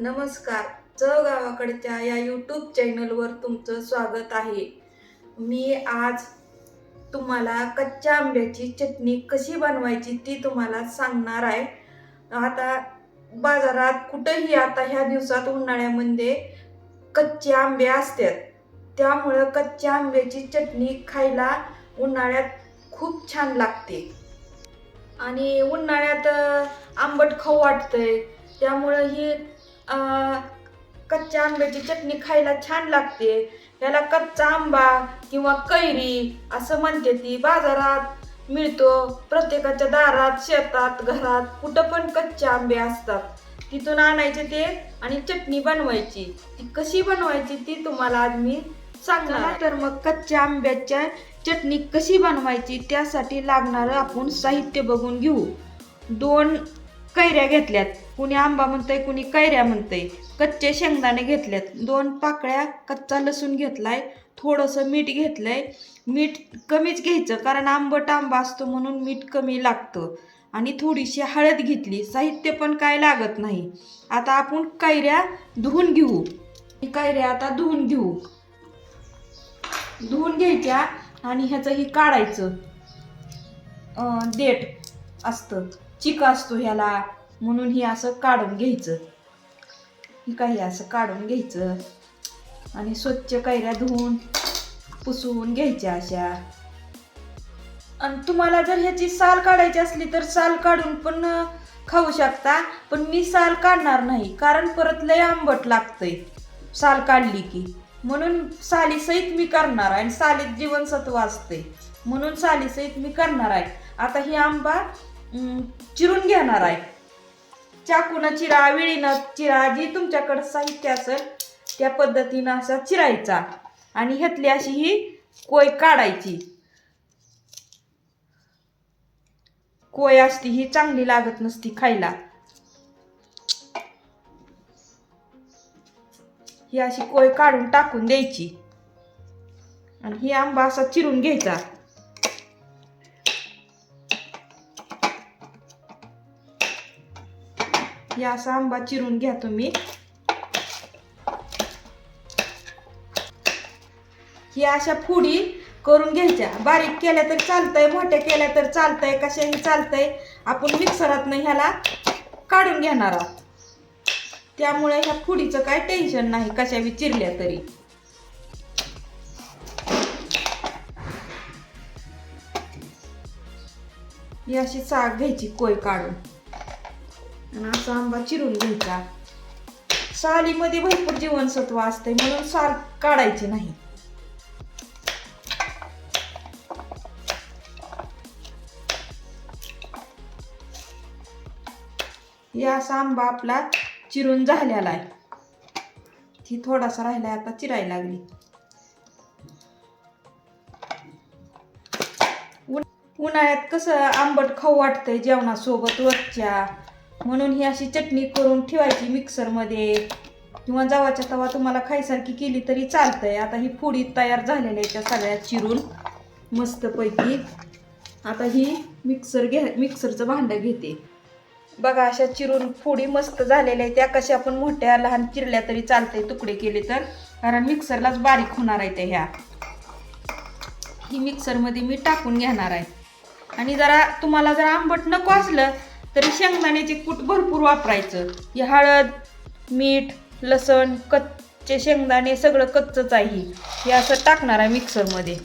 नमस्कार. चव गावाकडच्या या यूट्यूब चॅनलवर तुमचं स्वागत आहे. मी आज तुम्हाला कच्च्या आंब्याची चटणी कशी बनवायची ती तुम्हाला सांगणार आहे. आता बाजारात कुठंही आता ह्या दिवसात उन्हाळ्यामध्ये कच्चे आंबे असतात. त्यामुळं कच्च्या आंब्याची चटणी खायला उन्हाळ्यात खूप छान लागते. आणि उन्हाळ्यात आंबट खाऊ वाटतंय. त्यामुळं ही कच्च्या आंब्याची चटणी खायला छान लागते. याला कच्चा आंबा किंवा कैरी असं म्हणते ती. बाजारात मिळतो. प्रत्येकाच्या दारात शेतात घरात कुठं पण कच्चे आंबे असतात. तिथून आणायचे ते आणि चटणी बनवायची. ती कशी बनवायची ती तुम्हाला आज मी सांगणार. तर मग कच्च्या आंब्याच्या चटणी कशी बनवायची त्यासाठी लागणारं आपण साहित्य बघून घेऊ. दोन कैऱ्या घेतल्यात. कुणी आंबा म्हणतंय कुणी कैऱ्या म्हणतंय. कच्चे शेंगदाणे घेतल्यात. दोन पाकळ्या कच्चा लसूण घेतलाय. थोडंसं मीठ घेतलंय. मीठ कमीच घ्यायचं कारण आंबट आंबा असतो म्हणून मीठ कमी लागतं. आणि थोडीशी हळद घेतली साहित्य पण काय लागत नाही. आता आपण कैऱ्या धुवून घेऊ. कैऱ्या आता धुवून घेऊ. धुवून घ्यायच्या आणि ह्याचं ही काढायचं देठ असतं. चिक असतो ह्याला. म्हणून हे असं काढून घ्यायचं. हे काही असं काढून घ्यायचं. आणि स्वच्छ कैऱ्या धुवून पुसवून घ्यायच्या अशा. आणि तुम्हाला जर ह्याची साल काढायची असली तर साल काढून पण खाऊ शकता. पण मी साल काढणार नाही कारण परत लय आंबट लागतंय साल काढली की. म्हणून सालीसहित मी करणार आहे आणि सालीत जीवनसत्व असते म्हणून सालीसहित मी करणार आहे. आता ही आंबा चिरून घेणार आहे. चाकून चिरा विळीनं चिरा जी तुमच्याकडं साहित्य असेल त्या पद्धतीनं असा चिरायचा. आणि ह्यातली अशी ही कोय काढायची. कोय असती ही चांगली लागत नसती खायला. ही अशी कोय काढून टाकून द्यायची. आणि ही आंबा असा चिरून घ्यायचा. ही असा आंबा चिरून घ्या तुम्ही. ही अशा फुडी करून घ्यायच्या. बारीक केल्या तर चालतंय मोठ्या केल्या तर चालतंय कशाही चालतंय. आपण मिक्सरात ह्याला काढून घेणार आहोत. त्यामुळे ह्या फुडीचं काय टेन्शन नाही कशावी चिरल्या तरी. ही अशी चाक घ्यायची कोय काढून. आणि असा आंबा चिरून घ्यायचा. सालीमध्ये भरपूर जीवनसत्व असते म्हणून साल काढायची नाही. हे असा आंबा आपला चिरून झालेला आहे. ती थोडासा राहिला आता चिरायला लागली. उन्हाळ्यात कसं आंबट खाऊ वाटतंय जेवणासोबत वरच्या. म्हणून ही अशी चटणी करून ठेवायची मिक्सरमध्ये. किंवा जवाच्या तवा तुम्हाला खायसारखी केली तरी चालतंय. आता ही फोडी तयार झालेल्या आहे त्या सगळ्या चिरून मस्तपैकी. आता ही मिक्सर घे मिक्सरचं भांडं घेते. बघा अशा चिरून फोडी मस्त झालेल्या आहे त्या कशा आपण मोठ्या लहान चिरल्या तरी चालतंय तुकडे केले तर. कारण मिक्सरलाच बारीक होणार आहे त्या ह्या. ही मिक्सरमध्ये मी टाकून घेणार आहे. आणि जरा तुम्हाला जर आंबट नको असलं तरी शेंगदाण्याचे कूट भरपूर वापरायचं. ही हळद मीठ लसण कच्चे शेंगदाणे सगळं कच्चंच आहे ही. हे असं टाकणार आहे मिक्सरमध्ये.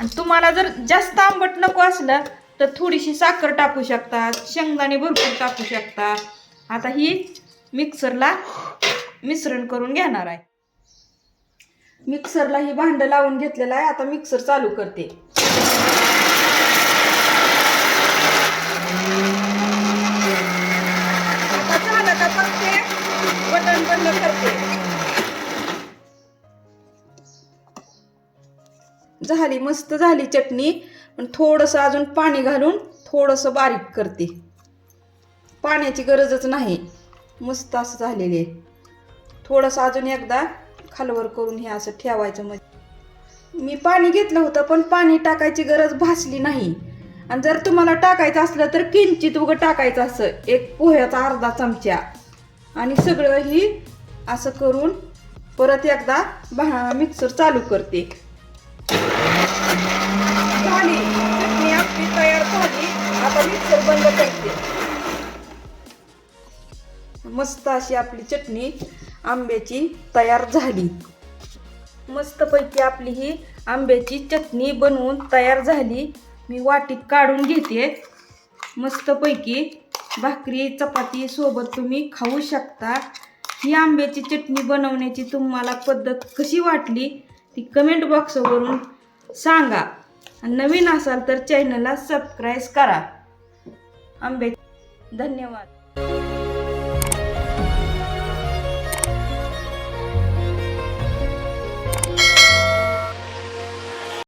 आणि तुम्हाला जर जास्त आंबट नको असलं तर थोडीशी साखर टाकू शकता शेंगदाणे भरपूर टाकू शकता. आता ही मिक्सरला मिश्रण करून घेणार आहे. मिक्सरला ही भांडं लावून घेतलेलं आहे आता मिक्सर चालू करते. झाली मस्त झाली चटणी. पण थोडंसं अजून पाणी घालून थोडंसं बारीक करते. पाण्याची गरजच नाही. मस्त असं झालेले आहे. थोडंसं अजून एकदा खालवर करून हे असं ठेवायचं मग. मी पाणी घेतलं होतं पण पाणी टाकायची गरज भासली नाही. आणि जर तुम्हाला टाकायचं असलं तर किंचित उगं टाकायचं असं. एक पोह्याचा अर्धा चमचा. आणि सगळं ही असं करून परत एकदा भा मिक्सर चालू करते. झाली चटणी आपली तयार झाली. आता मिक्सर बंद करते. मस्त अशी आपली चटणी आंब्याची तयार झाली. मस्तपैकी आपली ही आंब्याची चटणी बनवून तयार झाली. मी वाटीत काढून घेते. मस्तपैकी भाकरी चपाती सोबत तुम्ही खाऊ शकता. ही आंब्याची चटणी बनवण्याची तुम्हाला पद्धत कशी वाटली? ती कमेंट बॉक्सवरून सांगा. नवीन असाल तर चॅनलला सबस्क्राईब करा. आंबे धन्यवाद.